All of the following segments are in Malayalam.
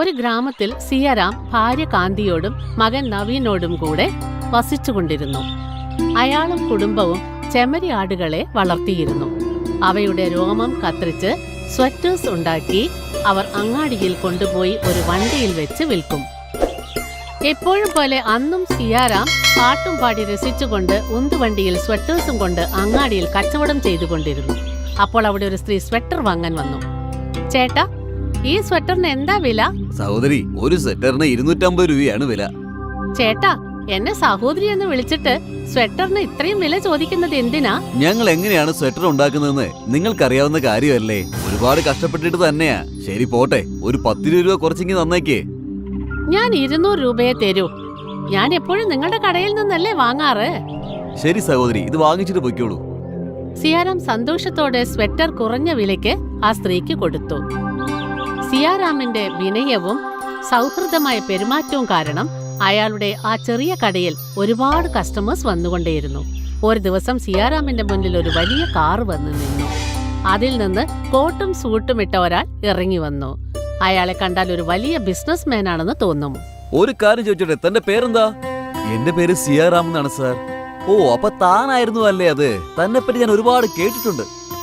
ഒരു ഗ്രാമത്തിൽ സിയാറാം ഭാര്യ കാന്തിയോടും മകൻ നവീനോടും കൂടെ വസിച്ചുകൊണ്ടിരുന്നു. അയാളും കുടുംബവും ചെമരി ആടുകളെ വളർത്തിയിരുന്നു. അവയുടെ രോമം കത്തിരിച്ച് സ്വെറ്റേഴ്സ് ഉണ്ടാക്കി അവർ അങ്ങാടിയിൽ കൊണ്ടുപോയി ഒരു വണ്ടിയിൽ വെച്ച് വിൽക്കും. എപ്പോഴും പോലെ അന്നും സിയാറാം പാട്ടും പാടി രസിച്ചുകൊണ്ട് ഉന്തുവണ്ടിയിൽ സ്വെറ്റേഴ്സും കൊണ്ട് അങ്ങാടിയിൽ കച്ചവടം ചെയ്തുകൊണ്ടിരുന്നു. അപ്പോൾ അവിടെ ഒരു സ്ത്രീ സ്വെറ്റർ വാങ്ങാൻ വന്നു. ചേട്ടാ ഈ സ്വെറ്ററിന് എന്താ വില? സഹോദരി ഒരു സ്വെറ്ററിന് ഇരുന്നൂറ്റമ്പത് രൂപയാണ് വില. ചേട്ടാ എന്നെ സഹോദരി എന്ന് വിളിച്ചിട്ട് സ്വെറ്ററിന് ഇത്രയും വില ചോദിക്കുന്നത് എന്തിനാ? ഞങ്ങൾ എങ്ങനെയാണ് സ്വെറ്റർ ഉണ്ടാക്കുന്നതെന്ന് നിങ്ങൾക്കറിയാവുന്ന കാര്യമല്ലേ? ഒരുപാട് കഷ്ടപ്പെട്ടിട്ട് തന്നെയാ. ശരി പോട്ടെ. ഒരു പത്തിരുപത് രൂപ കുറച്ചെങ്കിൽ നന്നേക്കേ ഞാൻ ഇരുന്നൂറ് രൂപയെ തരൂ. ഞാൻ എപ്പോഴും നിങ്ങളുടെ കടയിൽ നിന്നല്ലേ വാങ്ങാറ്? ശരി സഹോദരി. ഇത് വാങ്ങിച്ചിട്ട് പൊയ്ക്കോളൂ. സിയാറാം സന്തോഷത്തോടെ സ്വെറ്റർ കുറഞ്ഞ വിലയ്ക്ക് ആ സ്ത്രീക്ക് കൊടുത്തു. സിയാറാമിന്റെ വിനയവും സൗഹൃദമായ പെരുമാറ്റവും കാരണം അയാളുടെ ആ ചെറിയ കടയിൽ ഒരുപാട് കസ്റ്റമേഴ്സ് വന്നുകൊണ്ടേയിരുന്നു. ഒരു ദിവസം സിയാറാമിന്റെ മുന്നിൽ ഒരു വലിയ കാർ വന്നു നിന്നു. അതിൽ നിന്ന് കോട്ടും സൂട്ടും ഇട്ട ഒരാൾ ഇറങ്ങി വന്നു. അയാളെ കണ്ടാൽ ഒരു വലിയ ബിസിനസ് മാൻ ആണെന്ന് തോന്നും. ഒരു കാര്യം ചോദിച്ചോട്ടെ തന്റെ പേരെന്താ? എന്റെ പേര് സിയാറാം എന്നാണ് സാർ. ഓ അപ്പൊ താനായിരുന്നു അല്ലേ അത്? തന്നെപ്പറ്റി ഞാൻ ഒരുപാട് കേട്ടിട്ടുണ്ട്.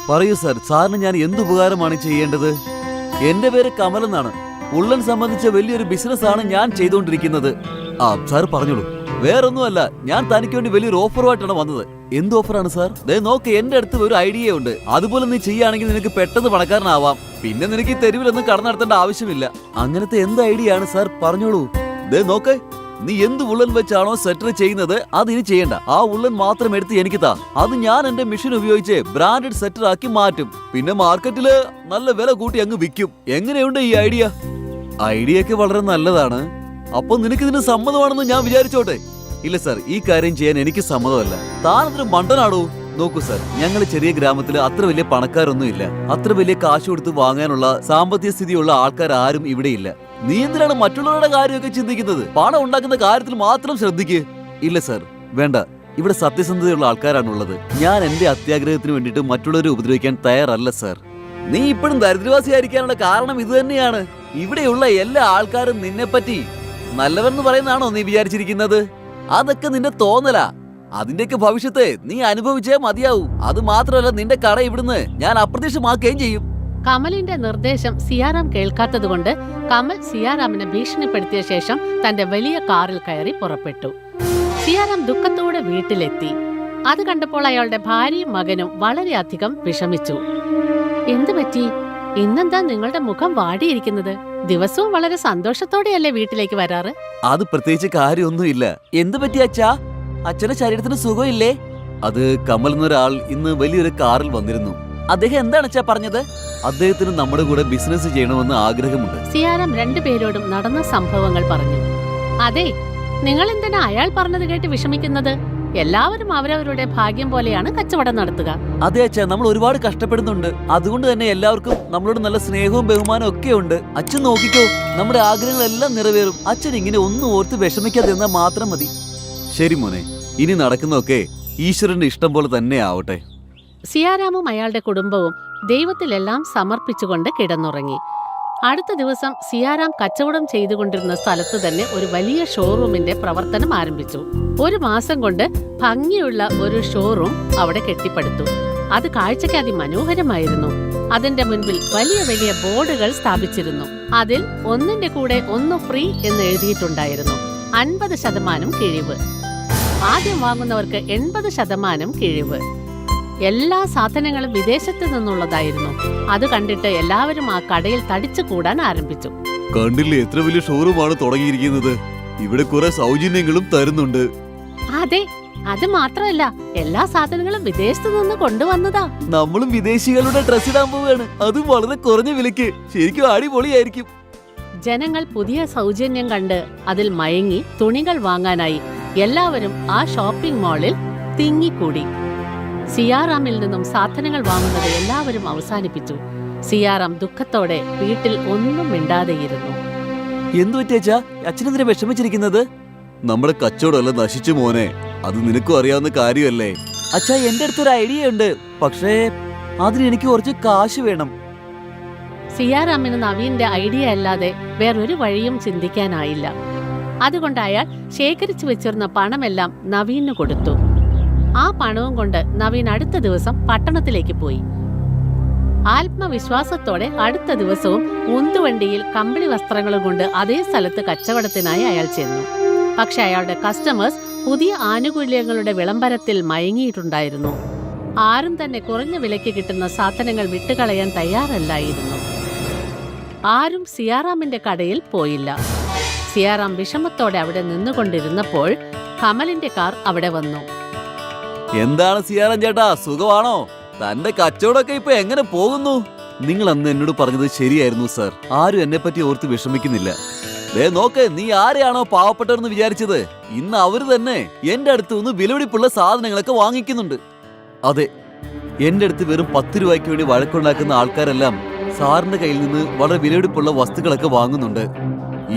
പറയൂ സാർ സാറിന് ഞാൻ എന്ത് ഉപകാരമാണ് ചെയ്യേണ്ടത്? എന്റെ പേര് കമൽ എന്നാണ്. ഉള്ളൻ സംബന്ധിച്ച വലിയൊരു ബിസിനസ് ആണ് ഞാൻ ചെയ്തുകൊണ്ടിരിക്കുന്നത്. ആ സാർ പറഞ്ഞോളൂ. വേറൊന്നുമല്ല ഞാൻ തനിക്ക് വേണ്ടി വലിയൊരു ഓഫറുമായിട്ടാണ് വന്നത്. എന്ത് ഓഫറാണ് സാർ? ദേ നോക്ക് എന്റെ അടുത്ത് ഒരു ഐഡിയ ഉണ്ട്. അതുപോലെ നീ ചെയ്യുകയാണെങ്കിൽ നിനക്ക് പെട്ടെന്ന് പണക്കാരനാവാം. പിന്നെ നിനക്ക് ഈ തെരുവിലൊന്നും കടന്നു നടത്തേണ്ട ആവശ്യമില്ല. അങ്ങനത്തെ എന്ത് ഐഡിയ ആണ് സാർ? പറഞ്ഞോളൂ. ദേ നോക്ക്. നീ എന്ത് ഉള്ളൻ വെച്ചാണോ സെറ്റർ ചെയ്യുന്നത് അത് ഇനി ചെയ്യണ്ട. ആ ഉള്ളൻ മാത്രം എടുത്ത് എനിക്ക് താ. അത് ഞാൻ എന്റെ മെഷീൻ ഉപയോഗിച്ച് ബ്രാൻഡഡ് സെറ്റർ ആക്കി മാറ്റും. പിന്നെ മാർക്കറ്റിൽ നല്ല വില കൂട്ടി അങ്ങ് വിൽക്കും. എങ്ങനെയുണ്ട് ഈ ഐഡിയ ഐഡിയ ഒക്കെ വളരെ നല്ലതാണ്. അപ്പൊ നിനക്ക് ഇതിന് സമ്മതമാണെന്ന് ഞാൻ വിചാരിച്ചോട്ടെ? ഇല്ല സാർ ഈ കാര്യം ചെയ്യാൻ എനിക്ക് സമ്മതമല്ല. താനൊരു മണ്ടനാടോ? നോക്കൂ സാർ ഞങ്ങൾ ചെറിയ ഗ്രാമത്തിൽ അത്ര വലിയ പണക്കാരൊന്നും ഇല്ല അത്ര വലിയ കാശ് കൊടുത്ത് വാങ്ങാനുള്ള സാമ്പത്തിക സ്ഥിതിയുള്ള ആൾക്കാർ ആരും ഇവിടെ ഇല്ല നീ എന്തിനാണ് മറ്റുള്ളവരുടെ കാര്യമൊക്കെ ചിന്തിക്കുന്നത്? പണം ഉണ്ടാക്കുന്ന കാര്യത്തിൽ മാത്രം ശ്രദ്ധിക്ക്. ഇല്ല സർ വേണ്ട. ഇവിടെ സത്യസന്ധതയുള്ള ആൾക്കാരാണുള്ളത്. ഞാൻ എന്റെ അത്യാഗ്രഹത്തിന് വേണ്ടിയിട്ട് മറ്റുള്ളവരെ ഉപദ്രവിക്കാൻ തയ്യാറല്ല സർ നീ ഇപ്പോഴും ദരിദ്രവാസിയായിരിക്കാനുള്ള കാരണം ഇത് തന്നെയാണ്. ഇവിടെയുള്ള എല്ലാ ആൾക്കാരും നിന്നെപ്പറ്റി നല്ലവെന്ന് പറയുന്നതാണോ നീ വിചാരിച്ചിരിക്കുന്നത്? അതൊക്കെ നിന്റെ തോന്നലാ. അതിന്റെയൊക്കെ ഭവിഷ്യത്തെ നീ അനുഭവിച്ചേ മതിയാവൂ. അത് മാത്രമല്ല നിന്റെ കട ഇവിടുന്ന് ഞാൻ അപ്രത്യക്ഷമാക്കുകയും ചെയ്യും. കമലിന്റെ നിർദ്ദേശം സിയാറാം കേൾക്കാത്തതുകൊണ്ട് കമൽ സിയാറാമിനെ ഭീഷണിപ്പെടുത്തിയ ശേഷം തന്റെ വലിയ കാറിൽ കയറി പുറപ്പെട്ടു. സിയാറാം ദുഃഖത്തോടെ വീട്ടിലെത്തി. അത് കണ്ടപ്പോൾ അയാളുടെ ഭാര്യയും മകനും വളരെയധികം വിഷമിച്ചു. എന്തു പറ്റി? ഇന്നെന്താ നിങ്ങളുടെ മുഖം വാടിയിരിക്കുന്നത്? ദിവസവും വളരെ സന്തോഷത്തോടെയല്ലേ വീട്ടിലേക്ക് വരാറ്? അത് പ്രത്യേകിച്ച് കാര്യമൊന്നുമില്ല. എന്ത് പറ്റി അച്ഛാ? അച്ഛന്റെ ശരീരത്തിന് സുഖമില്ലേ? അത് കമൽ എന്നൊരാൾ ഇന്ന് വലിയൊരു കാറിൽ വന്നിരുന്നു. അദ്ദേഹം എന്താണ് അച്ഛാ പറഞ്ഞത്? അദ്ദേഹത്തിന് നമ്മുടെ കൂടെ ബിസിനസ് ചെയ്യണമെന്ന് ആഗ്രഹമുണ്ട്. സിയാറാം രണ്ടുപേരോടും നടന്ന സംഭവങ്ങൾ പറഞ്ഞു. അതെ നിങ്ങൾ എന്തിനാ അയാൾ പറഞ്ഞത് കേട്ട് വിഷമിക്കുന്നത്? എല്ലാവരും അവരവരുടെ ഭാഗ്യം പോലെയാണ് കച്ചവടം നടത്തുക. അതെ അച്ഛാ നമ്മൾ ഒരുപാട് കഷ്ടപ്പെടുന്നുണ്ട്. അതുകൊണ്ട് തന്നെ എല്ലാവർക്കും നമ്മളോട് നല്ല സ്നേഹവും ബഹുമാനവും ഒക്കെ ഉണ്ട്. അച്ഛൻ നോക്കിക്കോ നമ്മുടെ ആഗ്രഹങ്ങളെല്ലാം നിറവേറും. അച്ഛൻ ഇങ്ങനെ ഒന്നും ഓർത്ത് വിഷമിക്കാതിരുന്നാൽ മാത്രം മതി. ശരി മോനെ ഇനി നടക്കുന്നതൊക്കെ ഈശ്വരന്റെ ഇഷ്ടം പോലെ തന്നെ ആവട്ടെ. സിയാരാമും അയാളുടെ കുടുംബവും ദൈവത്തിലെല്ലാം സമർപ്പിച്ചുകൊണ്ട് കിടന്നുറങ്ങി. അടുത്ത ദിവസം സിയാറാം കച്ചവടം ചെയ്തുകൊണ്ടിരുന്ന സ്ഥലത്ത് തന്നെ ഒരു വലിയ ഷോറൂമിന്റെ പ്രവർത്തനം ആരംഭിച്ചു. ഒരു മാസം കൊണ്ട് ഭംഗിയുള്ള ഒരു ഷോറൂം അവിടെ കെട്ടിപ്പടുത്തു. അത് കാഴ്ചയ്ക്ക് അതിമനോഹരമായിരുന്നു. അതിന്റെ മുൻപിൽ വലിയ വലിയ ബോർഡുകൾ സ്ഥാപിച്ചിരുന്നു. അതിൽ ഒന്നിന്റെ കൂടെ ഒന്ന് ഫ്രീ എന്ന് എഴുതിയിട്ടുണ്ടായിരുന്നു. അൻപത് ശതമാനം കിഴിവ്. ആദ്യം വാങ്ങുന്നവർക്ക് എൺപത് ശതമാനം കിഴിവ്. എല്ലാ സാധനങ്ങളും വിദേശത്ത് നിന്നുള്ളതായിരുന്നു. അത് കണ്ടിട്ട് എല്ലാവരും ആ കടയിൽ തടിച്ചു കൂടാൻ ആരംഭിച്ചു. കണ്ടില്ലേ എത്ര വലിയ ഷോറൂമാണ് തുടങ്ങിയിരിക്കുന്നത്. ഇവിടെ കുറെ സൗജന്യങ്ങളും തരുന്നുണ്ട്. അതെ അത് മാത്രമല്ല എല്ലാ സാധനങ്ങളും വിദേശത്തു നിന്ന് കൊണ്ടുവന്നതാ. നമ്മളും വിദേശികളുടെ ഡ്രസ് ഇടാൻ പോവുകയാണ്. അതും വളരെ കുറഞ്ഞ വിലക്ക് ശരിക്കും അടിപൊളിയായിരിക്കും. ജനങ്ങൾ പുതിയ സൗജന്യം കണ്ട് അതിൽ മയങ്ങി തുണികൾ വാങ്ങാനായി എല്ലാവരും ആ ഷോപ്പിംഗ് മാളിൽ തിങ്ങിക്കൂടി. സിയാറാമിൽ നിന്നും സാധനങ്ങൾ വാങ്ങുന്നത് എല്ലാവരും അവസാനിപ്പിച്ചു. സിയാറാം ദുഃഖത്തോടെ വീട്ടിൽ ഒന്നും മിണ്ടാതെയിരുന്നു. എന്തു പറ്റിയാ അച്ഛനെന്തിനാ വിഷമിച്ചിരിക്കുന്നത്? നമ്മുടെ കച്ചവടമല്ല നശിച്ചു മോനെ. അത് നിനക്കും അറിയാവുന്ന കാര്യമല്ലേ? അച്ഛാ എന്റെ അടുത്തൊരു ഐഡിയ ഉണ്ട് പക്ഷേ അതിന് എനിക്ക് കുറച്ച് കാശ് വേണം. സിയാറാമിന് നവീന്റെ ഐഡിയ അല്ലാതെ വേറൊരു വഴിയും ചിന്തിക്കാനായില്ല. അതുകൊണ്ട് അയാൾ ശേഖരിച്ചു വെച്ചിരുന്ന പണമെല്ലാം നവീന് കൊടുത്തു. ആ പണവും കൊണ്ട് നവീൻ അടുത്ത ദിവസം പട്ടണത്തിലേക്ക് പോയി. ആത്മവിശ്വാസത്തോടെ അടുത്ത ദിവസവും ഉന്തുവണ്ടിയിൽ കമ്പിളി വസ്ത്രങ്ങളും കൊണ്ട് അതേ സ്ഥലത്ത് കച്ചവടത്തിനായി അയാൾ ചെന്നു. പക്ഷെ അയാളുടെ കസ്റ്റമേഴ്സ് പുതിയ ആനുകൂല്യങ്ങളുടെ വിളംബരത്തിൽ മയങ്ങിയിട്ടുണ്ടായിരുന്നു. ആരും തന്നെ കുറഞ്ഞ വിലയ്ക്ക് കിട്ടുന്ന സാധനങ്ങൾ വിട്ടുകളയാൻ തയ്യാറല്ലായിരുന്നു. ആരും സിയാറാമിന്റെ കടയിൽ പോയില്ല. സിയാറാം വിഷമത്തോടെ അവിടെ നിന്നുകൊണ്ടിരുന്നപ്പോൾ കമലിന്റെ കാർ അവിടെ വന്നു. എന്താണ് സിയാറൻ ചേട്ടാ സുഖമാണോ? തന്റെ കച്ചവടമൊക്കെ ഇപ്പൊ എങ്ങനെ പോകുന്നു? നിങ്ങൾ അന്ന് എന്നോട് പറഞ്ഞത് ശരിയായിരുന്നു സർ. ആരും എന്നെ പറ്റി ഓർത്ത് വിഷമിക്കുന്നില്ല. ദേ നോക്ക് നീ ആരെയാണോ പാവപ്പെട്ടവരെന്ന് വിചാരിച്ചത്? ഇന്ന് അവർ തന്നെ എന്റെ അടുത്ത് നിന്ന് വിലപിടിപ്പുള്ള സാധനങ്ങളൊക്കെ വാങ്ങിക്കുന്നുണ്ട്. അതെ എന്റെ അടുത്ത് വെറും പത്ത് രൂപയ്ക്ക് വേണ്ടി വഴക്കുണ്ടാക്കുന്ന ആൾക്കാരെല്ലാം സാറിന്റെ കയ്യിൽ നിന്ന് വളരെ വിലപിടിപ്പുള്ള വസ്തുക്കളൊക്കെ വാങ്ങുന്നുണ്ട്.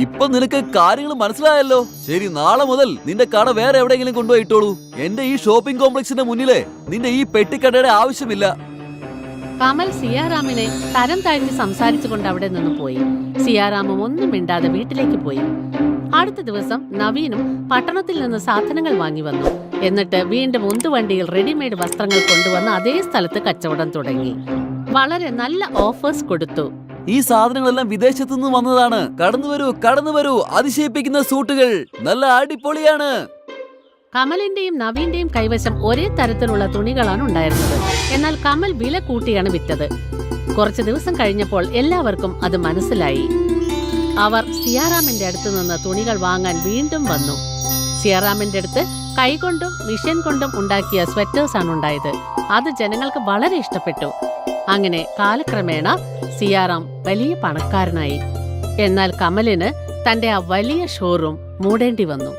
ഇപ്പൊ നിനക്ക് കാര്യങ്ങൾ മനസ്സിലായല്ലോ? ശരി നാളെ മുതൽ നിന്റെ കട വേറെ എവിടെയെങ്കിലും കൊണ്ടുപോയിട്ടോളൂ എന്റെ ഈ ഷോപ്പിംഗ് കോംപ്ലക്സിന്റെ മുന്നിലെ നിന്റെ ഈ പെട്ടിക്കടയുടെ ആവശ്യമില്ല. കമൽ സിയാറാമിനെ തരം താഴ്ത്തി സംസാരിച്ചുകൊണ്ട് അവിടെ നിന്ന് പോയി. സിയാറാമും ഒന്നും മിണ്ടാതെ വീട്ടിലേക്ക് പോയി. അടുത്ത ദിവസം നവീനും പട്ടണത്തിൽ നിന്ന് സാധനങ്ങൾ വാങ്ങി വന്നു. എന്നിട്ട് വീണ്ടും ഉന്തുവണ്ടിയിൽ റെഡിമെയ്ഡ് വസ്ത്രങ്ങൾ കൊണ്ടുവന്ന് അതേ സ്ഥലത്ത് കച്ചവടം തുടങ്ങി. വളരെ നല്ല ഓഫേഴ്സ് കൊടുത്തു. ഈ സാധനങ്ങളെല്ലാം വിദേശത്തു നിന്ന് വന്നതാണ്. കടന്നു വരൂ കടന്നു വരൂ. അതിശയിപ്പിക്കുന്ന സൂട്ടുകൾ. നല്ല അടിപൊളിയാണ്. കമലിന്റെയും നവീന്റെയും കൈവശം ഒരേ തരത്തിലുള്ള തുണികളാണ് ഉണ്ടായിരുന്നത്. എന്നാൽ കമൽ വില കൂട്ടിയാണ് വിറ്റത്. കുറച്ച് ദിവസം കഴിഞ്ഞപ്പോൾ എല്ലാവർക്കും അത് മനസ്സിലായി. അവർ സിയാറാമിന്റെ അടുത്ത് നിന്ന് തുണികൾ വാങ്ങാൻ വീണ്ടും വന്നു. സിയാറാമിന്റെ അടുത്ത് കൈകൊണ്ടും മിഷൻ കൊണ്ടും ഉണ്ടാക്കിയ സ്വെറ്റേഴ്സ് ആണ് ഉണ്ടായത്. അത് ജനങ്ങൾക്ക് വളരെ ഇഷ്ടപ്പെട്ടു. അങ്ങനെ കാലക്രമേണ സിയാറാം വലിയ പണക്കാരനായി. എന്നാൽ കമലിന് തന്റെ ആ വലിയ ഷോറൂം മൂടേണ്ടി വന്നു.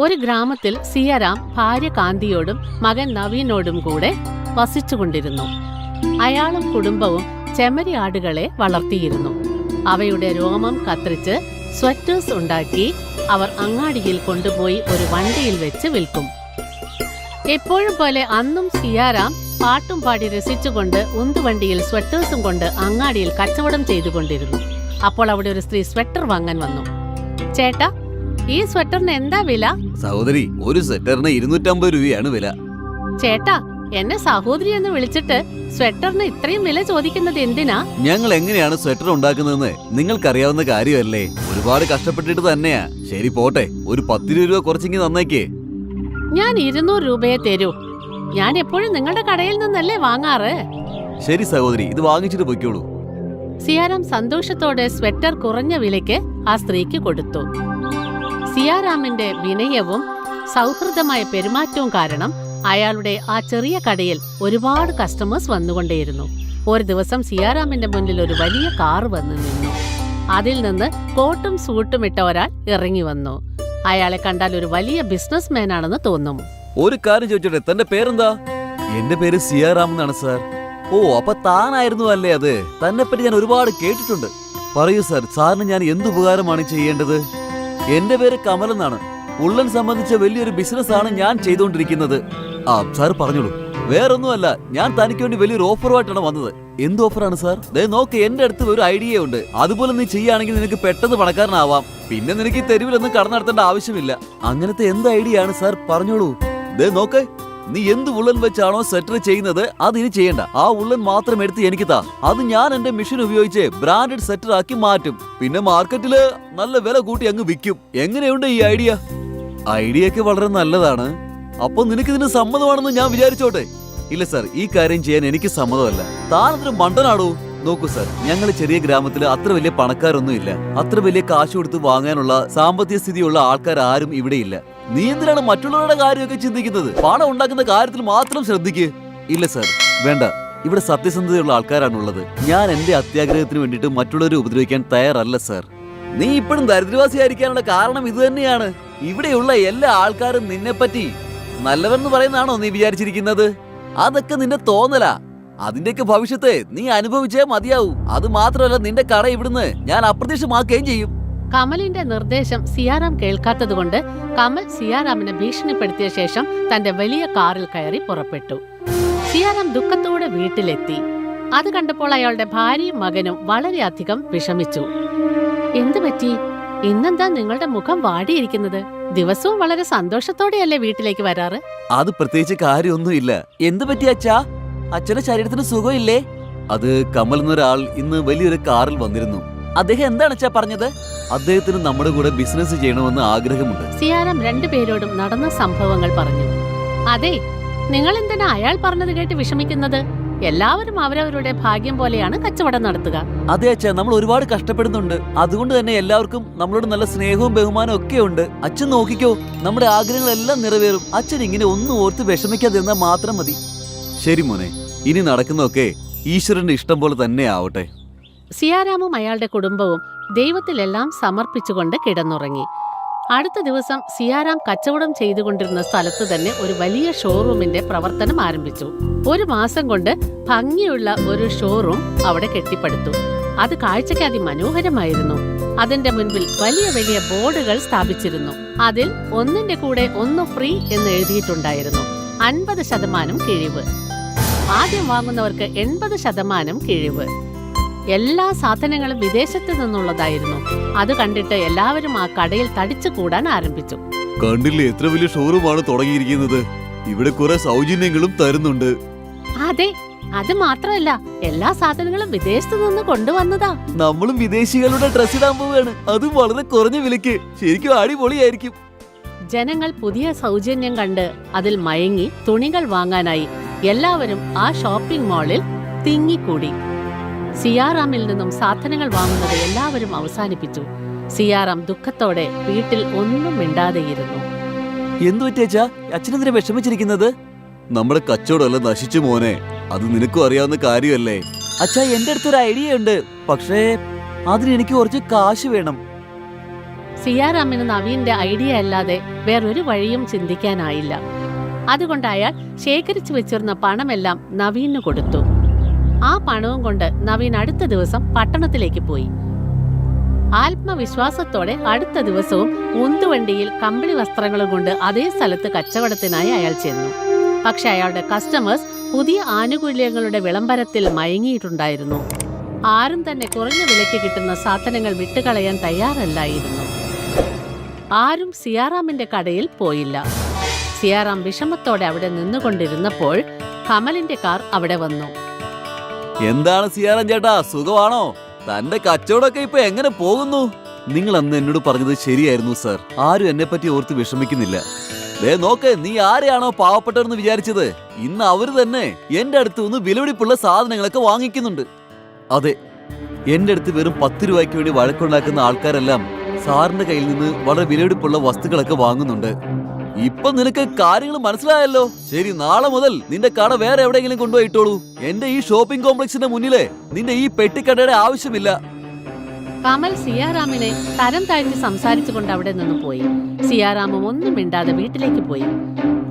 ഒരു ഗ്രാമത്തിൽ സിയാറാം ഭാര്യ കാന്തിയോടും മകൻ നവീനോടും കൂടെ വസിച്ചുകൊണ്ടിരുന്നു. അയാളും കുടുംബവും ചെമ്മരി ആടുകളെ വളർത്തിയിരുന്നു. അവയുടെ രോമം കത്തിരിച്ച് സ്വെറ്റേഴ്സ് ഉണ്ടാക്കി അവർ അങ്ങാടിയിൽ കൊണ്ടുപോയി ഒരു വണ്ടിയിൽ വെച്ച് വിൽക്കും. എപ്പോഴും പോലെ അന്നും സിയാറാം പാട്ടും പാടി രസിച്ചുകൊണ്ട് ഉന്തുവണ്ടിയിൽ സ്വെറ്റേഴ്സും കൊണ്ട് അങ്ങാടിയിൽ കച്ചവടം ചെയ്തുകൊണ്ടിരുന്നു. അപ്പോൾ അവിടെ ഒരു സ്ത്രീ സ്വെറ്റർ വാങ്ങാൻ വന്നു. ചേട്ടാ ഈ സ്വെറ്ററിന് എന്താ വില? സഹോദരി ഒരു സ്വെറ്ററിന് ഇരുന്നൂറ്റമ്പത് രൂപയാണ് വില. ചേട്ടാ എന്നെ സഹോദരി എന്ന് വിളിച്ചിട്ട് സ്വെറ്ററിന് ഇത്രയും വില ചോദിക്കുന്നത് എന്തിനാ? ഞങ്ങൾ എങ്ങനെയാണ് സ്വെറ്റർ ഉണ്ടാക്കുന്നതെന്ന് നിങ്ങൾക്കറിയാവുന്ന കാര്യമല്ലേ? ഒരുപാട് കഷ്ടപ്പെട്ടിട്ട് തന്നെയാ. ശരി പോട്ടെ ഒരു പത്തിരുപത് രൂപ കുറച്ചെങ്കിൽ നന്നേക്കേ ഞാൻ ഇരുന്നൂറ് രൂപയെ തരൂ. ഞാൻ എപ്പോഴും നിങ്ങളുടെ കടയിൽ നിന്നല്ലേ വാങ്ങാറ്? ശരി സഹോദരി ഇത് വാങ്ങിച്ചിട്ട് പൊയ്ക്കോളൂ. സിയാറാം സന്തോഷത്തോടെ സ്വെറ്റർ കുറഞ്ഞ വിലയ്ക്ക് ആ സ്ത്രീക്ക് കൊടുത്തു. സിയാറാമിന്റെ വിനയവും സൗഹൃദമായ പെരുമാറ്റവും കാരണം അയാളുടെ ആ ചെറിയ കടയിൽ ഒരുപാട് കസ്റ്റമേഴ്സ് വന്നുകൊണ്ടേയിരുന്നു. ഒരു ദിവസം സിയാറാമിന്റെ മുന്നിൽ ഒരു വലിയ കാർ വന്നു നിന്നു. അതിൽ നിന്ന് കോട്ടും സൂട്ടും ഇട്ട ഒരാൾ ഇറങ്ങി വന്നു. അയാളെ കണ്ടാൽ ഒരു വലിയ ബിസിനസ് ആണെന്ന് തോന്നും. ഒരു കാര്യം ചോദിച്ചോട്ടെ തന്റെ പേരെന്താ? എന്റെ പേര് സിയാറാം എന്നാണ് സാർ ഓ അപ്പൊ താനായിരുന്നു അല്ലേ അത്? തന്നെ പറ്റി ഞാൻ ഒരുപാട് കേട്ടിട്ടുണ്ട്. പറയൂ സാർ സാറിന് ഞാൻ എന്ത് ഉപകാരമാണ് ചെയ്യേണ്ടത്? എന്റെ പേര് കമൽ എന്നാണ്. ഉള്ളൻ സംബന്ധിച്ച വലിയൊരു ബിസിനസ് ആണ് ഞാൻ ചെയ്തുകൊണ്ടിരിക്കുന്നത്. ആ സാർ പറഞ്ഞോളൂ. വേറൊന്നുമല്ല ഞാൻ തനിക്ക് വേണ്ടി വലിയൊരു ഓഫറുമായിട്ടാണ് വന്നത്. എന്ത് ഓഫറാണ് സാർ? ദേ നോക്ക് എന്റെ അടുത്ത് ഒരു ഐഡിയ ഉണ്ട്. അതുപോലെ നീ ചെയ്യുകയാണെങ്കിൽ നിനക്ക് പെട്ടെന്ന് പണക്കാരനാവാം. പിന്നെ നിനക്ക് ഈ തെരുവിലൊന്നും കടന്നു നടത്തേണ്ട ആവശ്യമില്ല. അങ്ങനത്തെ എന്ത് ഐഡിയ ആണ് സാർ? പറഞ്ഞോളൂ. ദേ നോക്ക് നീ എന്ത് ഉള്ളൻ വെച്ചാണോ സെറ്റർ ചെയ്യുന്നത് അത് ഇനി ചെയ്യണ്ട. ആ ഉള്ളൻ മാത്രം എടുത്ത് എനിക്ക് താ. അത് ഞാൻ എന്റെ മെഷീൻ ഉപയോഗിച്ച് ബ്രാൻഡഡ് സെറ്റർ ആക്കി മാറ്റും. പിന്നെ മാർക്കറ്റിൽ നല്ല വില കൂട്ടി അങ്ങ് വിൽക്കും. എങ്ങനെയുണ്ട് ഈ ഐഡിയ? ഐഡിയ ഒക്കെ വളരെ നല്ലതാണ്. അപ്പൊ നിനക്ക് ഇതിന് സമ്മതമാണെന്ന് ഞാൻ വിചാരിച്ചോട്ടെ? ഇല്ല സാർ ഈ കാര്യം ചെയ്യാൻ എനിക്ക് സമ്മതമല്ല. താനതൊരു മണ്ടനാടോ? നോക്കൂ സാർ ഞങ്ങൾ ചെറിയ ഗ്രാമത്തിൽ അത്ര വലിയ പണക്കാരൊന്നും ഇല്ല. അത്ര വലിയ കാശ് കൊടുത്ത് വാങ്ങാനുള്ള സാമ്പത്തിക സ്ഥിതിയുള്ള ആൾക്കാർ ആരും ഇവിടെ ഇല്ല. നീ എന്തിനാണ് മറ്റുള്ളവരുടെ കാര്യമൊക്കെ ചിന്തിക്കുന്നത്? പണം ഉണ്ടാക്കുന്ന കാര്യത്തിൽ മാത്രം ശ്രദ്ധിക്ക്. ഇല്ല സാർ വേണ്ട. ഇവിടെ സത്യസന്ധതയുള്ള ആൾക്കാരാണുള്ളത്. ഞാൻ എന്റെ അത്യാഗ്രഹത്തിന് വേണ്ടിയിട്ട് മറ്റുള്ളവരെ ഉപദ്രവിക്കാൻ തയ്യാറല്ല സാർ. നീ ഇപ്പോഴും ദരിദ്രവാസിയായിരിക്കാനുള്ള കാരണം ഇത് തന്നെയാണ്. ഇവിടെയുള്ള എല്ലാ ആൾക്കാരും നിന്നെപ്പറ്റി നല്ലവെന്ന് പറയുന്നതാണോ നീ വിചാരിച്ചിരിക്കുന്നത്? അതൊക്കെ നിന്റെ തോന്നലാ. അതിന്റെയൊക്കെ ഭവിഷ്യത്ത് നീ അനുഭവിച്ചേ മതിയാവൂ. അത് മാത്രമല്ല നിന്റെ കട ഇവിടുന്ന് ഞാൻ അപ്രത്യക്ഷമാക്കുകയും ചെയ്യും. കമലിന്റെ നിർദ്ദേശം സിയാറാം കേൾക്കാത്തതുകൊണ്ട് കമൽ സിയാറാമിനെ ഭീഷണിപ്പെടുത്തിയ ശേഷം തന്റെ വലിയ കാറിൽ കയറി പുറപ്പെട്ടു. സിയാറാം ദുഃഖത്തോടെ വീട്ടിലെത്തി. അത് കണ്ടപ്പോൾ അയാളുടെ ഭാര്യയും മകനും വളരെയധികം വിഷമിച്ചു. എന്തു പറ്റി ഇന്നെന്താ നിങ്ങളുടെ മുഖം വാടിയിരിക്കുന്നത്? ദിവസവും വളരെ സന്തോഷത്തോടെയല്ലേ വീട്ടിലേക്ക് വരാറ്? അത് പ്രത്യേകിച്ച് കാര്യമൊന്നുമില്ല. എന്ത് പറ്റി അച്ഛാ? അച്ഛന്റെ ശരീരത്തിന് സുഖമില്ലേ? അത് കമൽ എന്നൊരാൾ ഇന്ന് വലിയൊരു കാറിൽ വന്നിരുന്നു. അദ്ദേഹം എന്താണ് അച്ഛാ പറഞ്ഞത്? അദ്ദേഹത്തിന് നമ്മുടെ കൂടെ ബിസിനസ് ചെയ്യണമെന്ന് ആഗ്രഹമുണ്ട്. സിയാറാം രണ്ടുപേരോടും നടന്ന സംഭവങ്ങൾ പറഞ്ഞു. അതെ നിങ്ങൾ എന്തിനാ അയാൾ പറഞ്ഞത് കേട്ട് വിഷമിക്കുന്നത്? എല്ലാവരും അവരവരുടെ ഭാഗ്യം പോലെയാണ് കച്ചവടം നടത്തുക. അതെ അച്ഛാ നമ്മൾ ഒരുപാട് കഷ്ടപ്പെടുന്നുണ്ട്. അതുകൊണ്ട് തന്നെ എല്ലാവർക്കും നമ്മളോട് നല്ല സ്നേഹവും ബഹുമാനവും ഒക്കെ ഉണ്ട്. അച്ഛൻ നോക്കിക്കോ നമ്മുടെ ആഗ്രഹങ്ങളെല്ലാം നിറവേറും. അച്ഛൻ ഇങ്ങനെ ഒന്നും ഓർത്ത് വിഷമിക്കാതിരുന്നാൽ മാത്രം മതി. ശരി മോനെ ഇനി നടക്കുന്നതൊക്കെ ഈശ്വരന്റെ ഇഷ്ടം പോലെ തന്നെ ആവട്ടെ. സിയാരാമും അയാളുടെ കുടുംബവും ദൈവത്തിലെല്ലാം സമർപ്പിച്ചുകൊണ്ട് കിടന്നുറങ്ങി. അടുത്ത ദിവസം സിയാറാം കച്ചവടം ചെയ്തുകൊണ്ടിരുന്ന സ്ഥലത്ത് തന്നെ ഒരു വലിയ ഷോറൂമിന്റെ പ്രവർത്തനം ആരംഭിച്ചു. ഒരു മാസം കൊണ്ട് ഭംഗിയുള്ള ഒരു ഷോറൂം അവിടെ കെട്ടിപ്പടുത്തു. അത് കാഴ്ചയ്ക്ക് അതിമനോഹരമായിരുന്നു. അതിന്റെ മുൻപിൽ വലിയ വലിയ ബോർഡുകൾ സ്ഥാപിച്ചിരുന്നു. അതിൽ ഒന്നിന്റെ കൂടെ ഒന്ന് ഫ്രീ എന്ന് എഴുതിയിട്ടുണ്ടായിരുന്നു. അൻപത് ശതമാനം കിഴിവ്. ആദ്യം വാങ്ങുന്നവർക്ക് എൺപത് ശതമാനം കിഴിവ്. എല്ലാ സാധനങ്ങളും വിദേശത്ത് നിന്നുള്ളതായിരുന്നു. അത് കണ്ടിട്ട് എല്ലാവരും ആ കടയിൽ തടിച്ചു കൂടാൻ ആരംഭിച്ചു. കണ്ടില്ലേ എത്ര വലിയ ഷോറൂമാണ് തുടങ്ങിയിരിക്കുന്നത്. ഇവിടെ കുറെ സൗജന്യങ്ങളും തരുന്നുണ്ട്. അതെ അത് മാത്രമല്ല എല്ലാ സാധനങ്ങളും വിദേശത്ത് നിന്ന് കൊണ്ടുവന്നതാ. നമ്മളും വിദേശികളുടെ ഡ്രസ് ഇടാൻ പോവുകയാണ്. അതും വളരെ കുറഞ്ഞ വിലക്ക് ശരിക്കും അടിപൊളിയായിരിക്കും. ജനങ്ങൾ പുതിയ സൗജന്യം കണ്ട് അതിൽ മയങ്ങി തുണികൾ വാങ്ങാനായി എല്ലാവരും ആ ഷോപ്പിംഗ് മാളിൽ തിങ്ങിക്കൂടി. സിയാറാമിൽ നിന്നും സാധനങ്ങൾ വാങ്ങുന്നത് എല്ലാവരും അവസാനിപ്പിച്ചു. സിയാറാം ദുഃഖത്തോടെ വീട്ടിൽ ഒന്നും മിണ്ടാതെയിരുന്നു. എന്തു പറ്റിയച്ചാ അച്ഛനെന്തിനാ വിഷമിച്ചിരിക്കുന്നത്? നമ്മുടെ കച്ചവടമല്ല നശിച്ചു മോനെ. അത് നിനക്കും അറിയാവുന്ന കാര്യമല്ലേ? അച്ഛാ എന്റെ അടുത്തൊരു ഐഡിയ ഉണ്ട് പക്ഷേ അതിന് എനിക്ക് കുറച്ച് കാശ് വേണം. സിയാറാമിന് നവീന്റെ ഐഡിയ അല്ലാതെ വേറൊരു വഴിയും ചിന്തിക്കാനായില്ല. അതുകൊണ്ട് അയാൾ ശേഖരിച്ചു വെച്ചിരുന്ന പണമെല്ലാം നവീന് കൊടുത്തു. ആ പണവും കൊണ്ട് നവീൻ അടുത്ത ദിവസം പട്ടണത്തിലേക്ക് പോയി. ആത്മവിശ്വാസത്തോടെ അടുത്ത ദിവസവും ഉന്തുവണ്ടിയിൽ കമ്പിളി വസ്ത്രങ്ങളും കൊണ്ട് അതേ സ്ഥലത്ത് കച്ചവടത്തിനായി അയാൾ ചെന്നു. പക്ഷെ അയാളുടെ കസ്റ്റമേഴ്സ് പുതിയ ആനുകൂല്യങ്ങളുടെ വിളംബരത്തിൽ മയങ്ങിയിട്ടുണ്ടായിരുന്നു. ആരും തന്നെ കുറഞ്ഞ വിലയ്ക്ക് കിട്ടുന്ന സാധനങ്ങൾ വിട്ടുകളയാൻ തയ്യാറല്ലായിരുന്നു. ആരും സിയാറാമിന്റെ കടയിൽ പോയില്ല. സിയാറാം വിഷമത്തോടെ അവിടെ നിന്നുകൊണ്ടിരുന്നപ്പോൾ കമലിന്റെ കാർ അവിടെ വന്നു. എന്താണ് സിയാറൻ ചേട്ടാ സുഖമാണോ? തന്റെ കച്ചവടമൊക്കെ ഇപ്പൊ എങ്ങനെ പോകുന്നു? നിങ്ങൾ അന്ന് എന്നോട് പറഞ്ഞത് ശരിയായിരുന്നു സർ. ആരും എന്നെ പറ്റി ഓർത്ത് വിഷമിക്കുന്നില്ല. ദേ നോക്ക് നീ ആരെയാണോ പാവപ്പെട്ടവരെന്ന് വിചാരിച്ചത്? ഇന്ന് അവർ തന്നെ എന്റെ അടുത്ത് നിന്ന് വിലപിടിപ്പുള്ള സാധനങ്ങളൊക്കെ വാങ്ങിക്കുന്നുണ്ട്. അതെ എന്റെ അടുത്ത് വെറും പത്ത് രൂപയ്ക്ക് വേണ്ടി വഴക്കുണ്ടാക്കുന്ന ആൾക്കാരെല്ലാം സാറിന്റെ കയ്യിൽ നിന്ന് വളരെ വിലപിടിപ്പുള്ള വസ്തുക്കളൊക്കെ വാങ്ങുന്നുണ്ട്. ഇപ്പൊ നിനക്ക് കാര്യങ്ങൾ മനസ്സിലായല്ലോ? ശരി നാളെ മുതൽ നിന്റെ കട വേറെ എവിടെയെങ്കിലും കൊണ്ടുപോയിട്ടോളൂ എന്റെ ഈ ഷോപ്പിംഗ് കോംപ്ലക്സിന്റെ മുന്നിലെ നിന്റെ ഈ പെട്ടിക്കടയുടെ ആവശ്യമില്ല. കമൽ സിയാറാമിനെ തരം താഴ്ത്തി സംസാരിച്ചുകൊണ്ട് അവിടെ നിന്ന് പോയി. സിയാറാമും ഒന്നും മിണ്ടാതെ വീട്ടിലേക്ക് പോയി.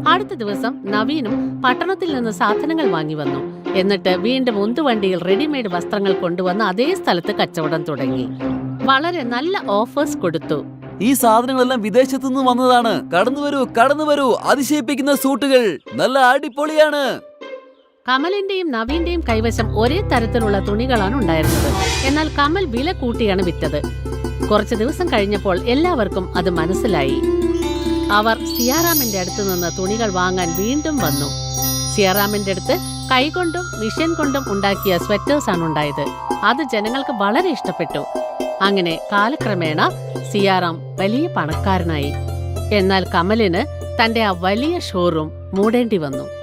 അടുത്ത ദിവസം നവീനും പട്ടണത്തിൽ നിന്ന് സാധനങ്ങൾ വാങ്ങി വന്നു. എന്നിട്ട് വീണ്ടും ഉന്തുവണ്ടിയിൽ റെഡിമെയ്ഡ് വസ്ത്രങ്ങൾ കൊണ്ടുവന്ന് അതേ സ്ഥലത്ത് കച്ചവടം തുടങ്ങി. വളരെ നല്ല ഓഫേഴ്സ് കൊടുത്തു. ഈ സാധനങ്ങളെല്ലാം വിദേശത്തു നിന്ന് വന്നതാണ്. കടന്നു വരൂ കടന്നു വരൂ. അതിശയിപ്പിക്കുന്ന സൂട്ടുകൾ. നല്ല അടിപൊളിയാണ്. കമലിന്റെയും നവീന്റെയും കൈവശം ഒരേ തരത്തിലുള്ള തുണികളാണ് ഉണ്ടായിരുന്നത്. എന്നാൽ കമൽ വില കൂട്ടിയാണ് വിറ്റത്. കുറച്ച് ദിവസം കഴിഞ്ഞപ്പോൾ എല്ലാവർക്കും അത് മനസ്സിലായി. അവർ സിയാറാമിന്റെ അടുത്ത് നിന്ന് തുണികൾ വാങ്ങാൻ വീണ്ടും വന്നു. സിയാറാമിന്റെ അടുത്ത് കൈകൊണ്ടും മിഷൻ കൊണ്ടും ഉണ്ടാക്കിയ സ്വെറ്റേഴ്സ് ആണ് ഉണ്ടായത്. അത് ജനങ്ങൾക്ക് വളരെ ഇഷ്ടപ്പെട്ടു. അങ്ങനെ കാലക്രമേണ സിയാറാം വലിയ പണക്കാരനായി. എന്നാൽ കമലിന് തന്റെ ആ വലിയ ഷോറൂം മൂടേണ്ടി വന്നു.